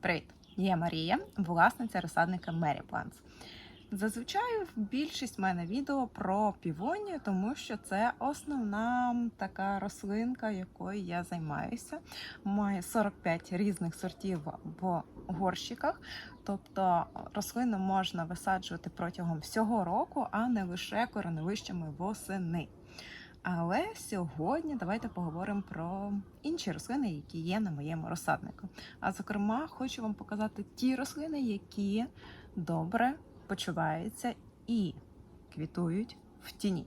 Привіт! Я Марія, власниця розсадника Mary Plants. Зазвичай більшість в мене відео про півонію, тому що це основна така рослинка, якою я займаюся. Маю 45 різних сортів в горщиках. Тобто рослину можна висаджувати протягом всього року, а не лише кореневищами восени. Але сьогодні давайте поговоримо про інші рослини, які є на моєму розсаднику. А зокрема, хочу вам показати ті рослини, які добре почуваються і квітують в тіні.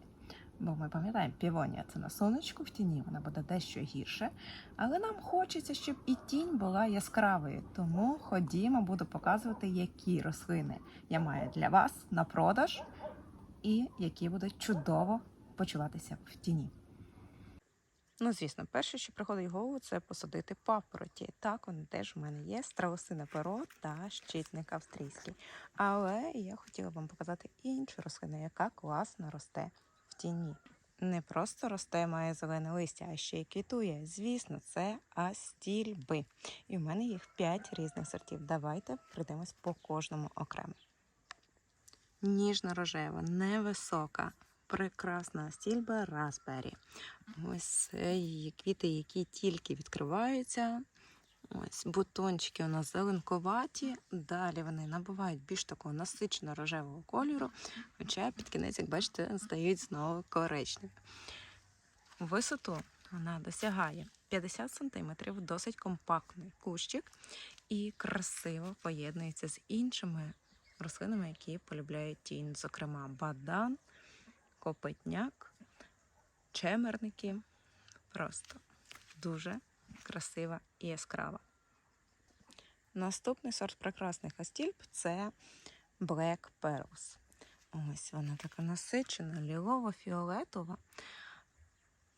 Бо ми пам'ятаємо, півонія це на сонечку в тіні, вона буде дещо гірше. Але нам хочеться, щоб і тінь була яскравою. Тому ходімо, буду показувати, які рослини я маю для вас на продаж, і які будуть чудово почуватися в тіні. Ну, звісно, перше, що приходить в голову, це посадити папороті. Так, вони теж у мене є страусине перо та щитник австрійський. Але я хотіла вам показати іншу рослину, яка класно росте в тіні. Не просто росте, має зелене листя, а ще й квітує. Звісно, це астільби. І в мене їх 5 різних сортів. Давайте прийдемось по кожному окремо. Ніжно-рожева, невисока, прекрасна астільба Raspberry. Ось це її квіти, які тільки відкриваються. Ось бутончики у нас зеленковаті. Далі вони набувають більш такого насичено рожевого кольору, хоча під кінець, як бачите, стають знову коричневі. Висоту вона досягає 50 см, досить компактний кущик і красиво поєднується з іншими рослинами, які полюбляють тінь, зокрема бадан, копитняк, чемерники. Просто дуже красива і яскрава. Наступний сорт прекрасних астільб це Black Pearls. Ось вона така насичена, лілово-фіолетова.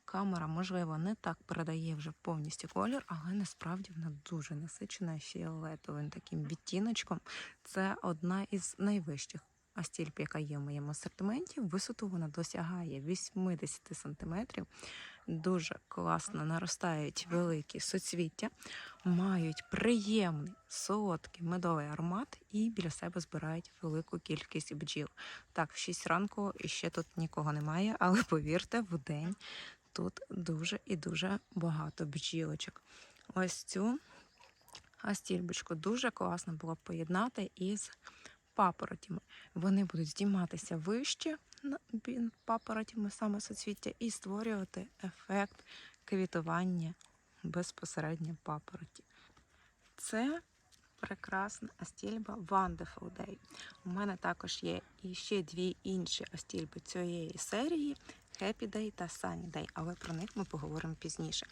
Камера, можливо, не так передає вже повністю колір, але насправді вона дуже насичена фіолетовим таким відтіночком. Це одна із найвищих астільб, яка є в моєму асортименті. Висоту вона досягає 80 см. Дуже класно наростають великі соцвіття, мають приємний солодкий медовий аромат і біля себе збирають велику кількість бджіл. Так, в 6 ранку ще тут нікого немає, але повірте, в день тут дуже і дуже багато бджілочок. Ось цю астільбочку дуже класно було б поєднати із папоротями. Вони будуть здійматися вище папоротями саме соцвіття і створювати ефект квітування безпосередньо папороті. Це прекрасна астільба Wonderful Day. У мене також є і ще дві інші астільби цієї серії Happy Day та Sunny Day, але про них ми поговоримо пізніше.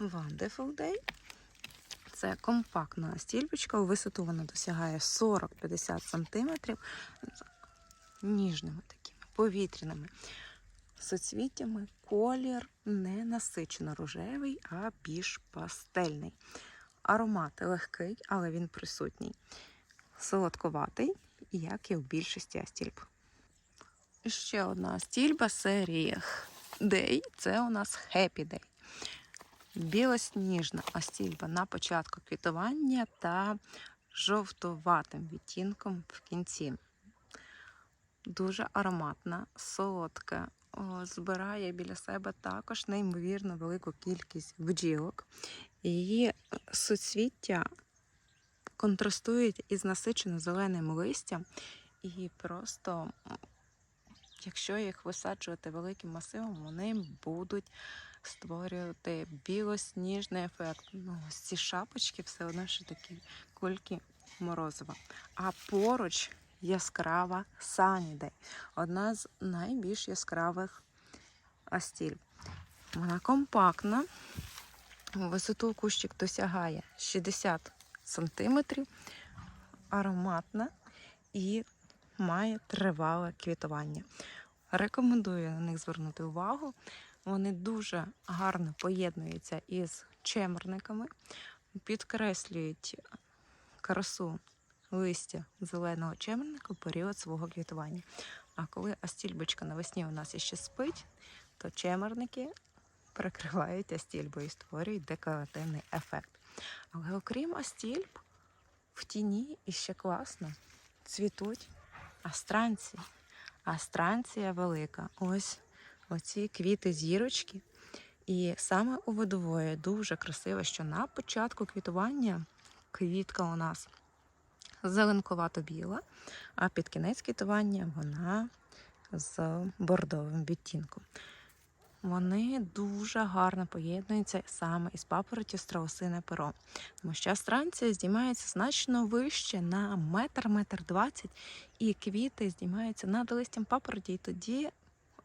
Wonderful Day це компактна стільбочка, у висоту вона досягає 40-50 см ніжними такими повітряними соцвіттями. Колір не насичено рожевий, а більш пастельний. Аромат легкий, але він присутній. Солодковатий, як і в більшості астільб. Ще одна стільба серії Day це у нас Happy Day білосніжна остільба на початку квітування та жовтуватим відтінком в кінці. Дуже ароматна, солодка, збирає біля себе також неймовірно велику кількість бджілок. Її суцвіття контрастують із насичено зеленим листям, і просто, якщо їх висаджувати великим масивом, вони будуть створювати білосніжний ефект. Ну, ці шапочки все одно що такі кульки морозива. А поруч яскрава Санідей. Одна з найбільш яскравих астіль. Вона компактна. Висоту кущик досягає 60 см, ароматна і має тривале квітування. Рекомендую на них звернути увагу. Вони дуже гарно поєднуються із чемерниками, підкреслюють красу листя зеленого чемерника в період свого квітування. А коли астільбочка навесні у нас іще спить, то чемерники перекривають астільбу і створюють декоративний ефект. Але окрім астільб, в тіні і ще класно цвітуть астранці. Астранція велика. Ось оці квіти зірочки. І саме у водової дуже красиво, що на початку квітування квітка у нас зеленкувато біла, а під кінець квітування вона з бордовим відтінком. Вони дуже гарно поєднуються саме із папороті страусине перо. Тому що астранція здіймається значно вище на метр, метр двадцять, і квіти здіймаються над листям папороті, і тоді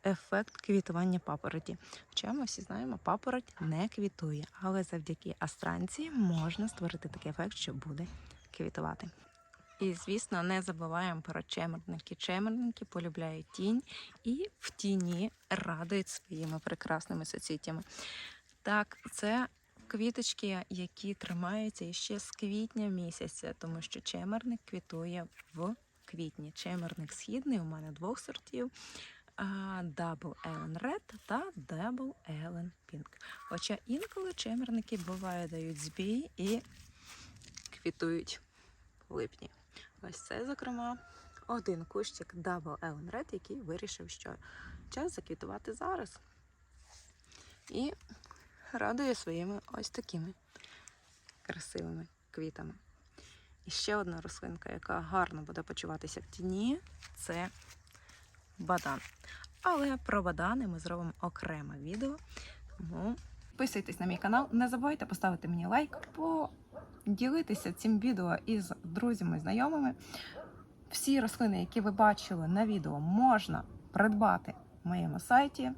ефект квітування папороті. Хоча ми всі знаємо, папороть не квітує, але завдяки астранції можна створити такий ефект, що буде квітувати. І, звісно, не забуваємо про чемерники. Чемерники полюбляють тінь і в тіні радують своїми прекрасними соцвіттями. Так, це квіточки, які тримаються іще з квітня місяця, тому що чемерник квітує в квітні. Чемерник східний у мене двох сортів. Double Ellen Red та Double Ellen Pink. Хоча інколи чемерники буває дають збій і квітують в липні. Ось це, зокрема, один кущик Double Ellen Red, який вирішив, що час заквітувати зараз. І радує своїми ось такими красивими квітами. І ще одна рослинка, яка гарно буде почуватися в тіні, це бадан. Але про бадани ми зробимо окреме відео. Тому підписуйтесь на мій канал. Не забувайте поставити мені лайк, поділитися цим відео із друзями знайомими. Всі рослини, які ви бачили на відео, можна придбати в моєму сайті.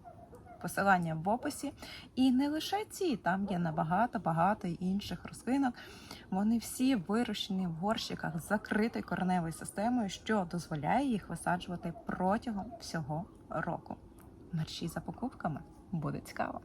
Посилання в описі. І не лише ці, там є набагато багато інших рослинок. Вони всі вирощені в горщиках з закритою кореневою системою, що дозволяє їх висаджувати протягом всього року. Мерші за покупками буде цікаво.